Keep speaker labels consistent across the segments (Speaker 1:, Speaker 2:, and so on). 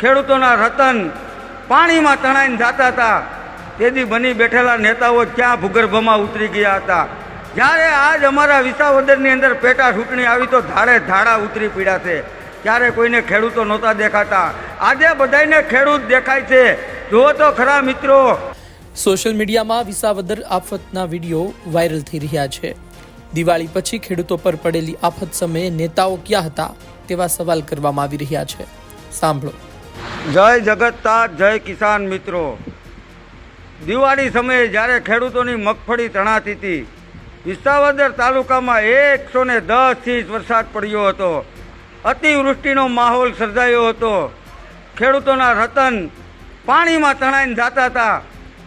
Speaker 1: ખેડૂતોના રતન પાણીમાં તણાઈને જાતા હતા. તેથી બની બેઠેલા નેતાઓ ક્યાં ભૂગર્ભમાં ઉતરી ગયા હતા? જ્યારે આજ અમારા વિસાવદરની અંદર પેટા ચૂંટણી આવી તો ધાડે ધાડા ઉતરી પીડ્યા છે. ત્યારે કોઈને ખેડૂતો નહોતા દેખાતા. આજે બધાયને ખેડૂત દેખાય છે. જુઓ તો ખરા મિત્રો.
Speaker 2: સોશિયલ મીડિયામાં વિસાવદર આફતના વીડિયો વાયરલ થઈ રહ્યા છે. દિવાળી પછી ખેડૂતો પર પડેલી આફત સમયે નેતાઓ ક્યાં હતા તેવા સવાલ કરવામાં આવી રહ્યા છે. સાંભળો.
Speaker 1: જય જગતતા જય કિસાન મિત્રો. દિવાળી સમયે જ્યારે ખેડૂતોની મગફળી તણાતી હતી, વિસાવદર તાલુકામાં એકસો ને દસ ઇંચ વરસાદ પડ્યો હતો. અતિવૃષ્ટિનો માહોલ સર્જાયો હતો. ખેડૂતોના રતન પાણીમાં તણાઈને જાતા હતા.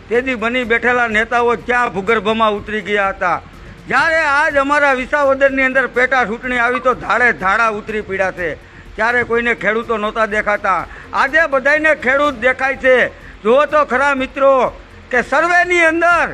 Speaker 1: તેથી બની બેઠેલા નેતાઓ ક્યાં ભૂગર્ભમાં ઉતરી ગયા હતા? જ્યારે આજ અમારા વિસાવદરની અંદર પેટા ચૂંટણી આવી તો ધાડે ધાડા ઉતરી પીડ્યા છે ત્યારે કોઈને ખેડૂતો નહોતા દેખાતા. આજે બધાયને ખેડૂત દેખાય છે. જુઓ તો ખરા મિત્રો કે સર્વેની અંદર,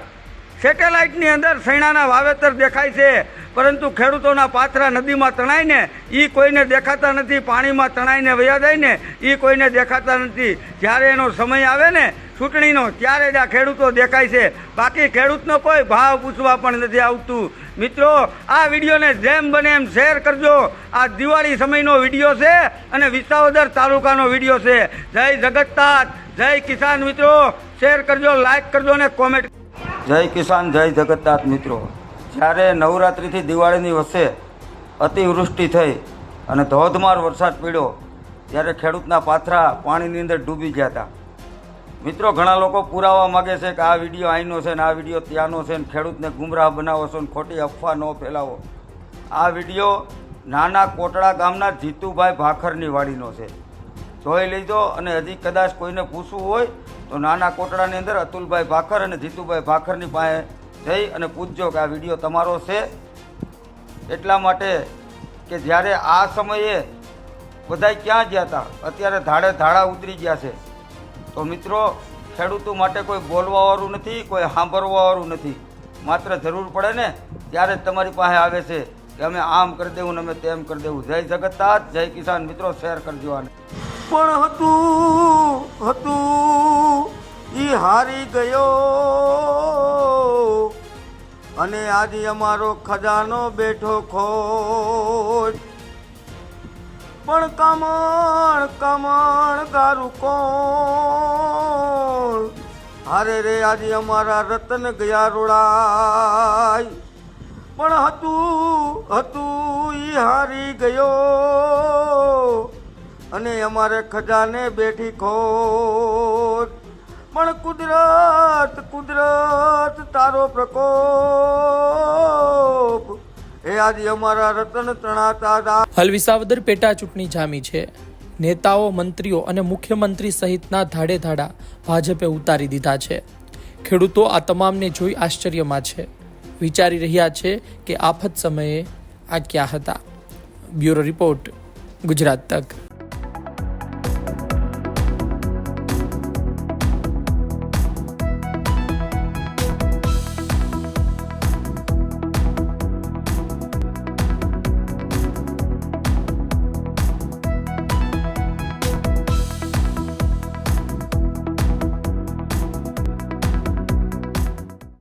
Speaker 1: સેટેલાઇટની અંદર સૈણાના વાવેતર દેખાય છે. પરંતુ ખેડૂતોના પાથરા નદીમાં તણાઈને એ કોઈને દેખાતા નથી. પાણીમાં તણાઈને વયા જાય ને એ કોઈને દેખાતા નથી. જ્યારે એનો સમય આવે ને ચૂંટણીનો ત્યારે જ આ ખેડૂતો દેખાય છે. બાકી ખેડૂતનો કોઈ ભાવ પૂછવા પણ નથી આવતું. મિત્રો, આ વિડીયોને જેમ બને એમ શેર કરજો. આ દિવાળી સમયનો વીડિયો છે અને વિસાવદર તાલુકાનો વીડિયો છે. જય જગતનાથ, જય કિસાન મિત્રો. શેર કરજો, લાઈક કરજો અને કોમેન્ટ જય કિસાન, જય જગતનાથ મિત્રો. જ્યારે નવરાત્રિથી દિવાળીની વચ્ચે અતિવૃષ્ટિ થઈ અને ધોધમાર વરસાદ પડ્યો, ત્યારે ખેડૂતના પાથરા પાણીની અંદર ડૂબી ગયા હતા. મિત્રો, ઘણા લોકો પુરાવા માગે છે કે આ વીડિયો અહીંનો છે ને આ વીડિયો ત્યાંનો છે ને ખેડૂતને ગુમરાહ બનાવો છો ને ખોટી અફવા ન ફેલાવો. આ વીડિયો નાના કોટડા ગામના જીતુભાઈ ભાખરની વાડીનો છે. જોઈ લેજો અને હજી કદાચ કોઈને પૂછવું હોય તો નાના કોટડાની અંદર અતુલભાઈ ભાખર અને જીતુભાઈ ભાખરની પાસે જઈ અને પૂછજો કે આ વીડિયો તમારો છે. એટલા માટે કે જ્યારે આ સમયે બધાય ક્યાં ગયા હતા અત્યારે ધાડે ધાડા ઉતરી ગયા છે. તો મિત્રો, ખેડૂતો માટે કોઈ બોલવાવાળું નથી, કોઈ સાંભળવાવાળું નથી. માત્ર જરૂર પડે ને ત્યારે જ તમારી પાસે આવે છે કે અમે આમ કરી દેવું ને અમે તેમ કરી દેવું. જય જગતનાથ, જય કિસાન. મિત્રો, શેર કરજો આને. પણ હતું હતું એ હારી ગયો. અને આજે અમારો ખજાનો બેઠો ખોટ. પણ કમળ કમળ ગારું કોણ હારે રે, આજે અમારા રતન ગયા રોડાય પણ હતું હતું ઈ હારી ગયો. અને અમારે ખજાને બેઠી ખોટ. પણ કુદરત કુદરત તારો પ્રકોપ. એ અમારા રતન તણાતા હલવિસાવદર
Speaker 2: હાલ વિસાવદર પેટા ચૂંટણી જામી છે. નેતાઓ, મંત્રીઓ અને મુખ્યમંત્રી સહિતના ધાડે ધાડા ભાજપે ઉતારી દીધા છે. ખેડૂતો આ તમામને જોઈ આશ્ચર્યમાં છે. વિચારી રહ્યા છે કે આફત સમયે આ ક્યાં હતા. બ્યુરો રિપોર્ટ, ગુજરાત તક.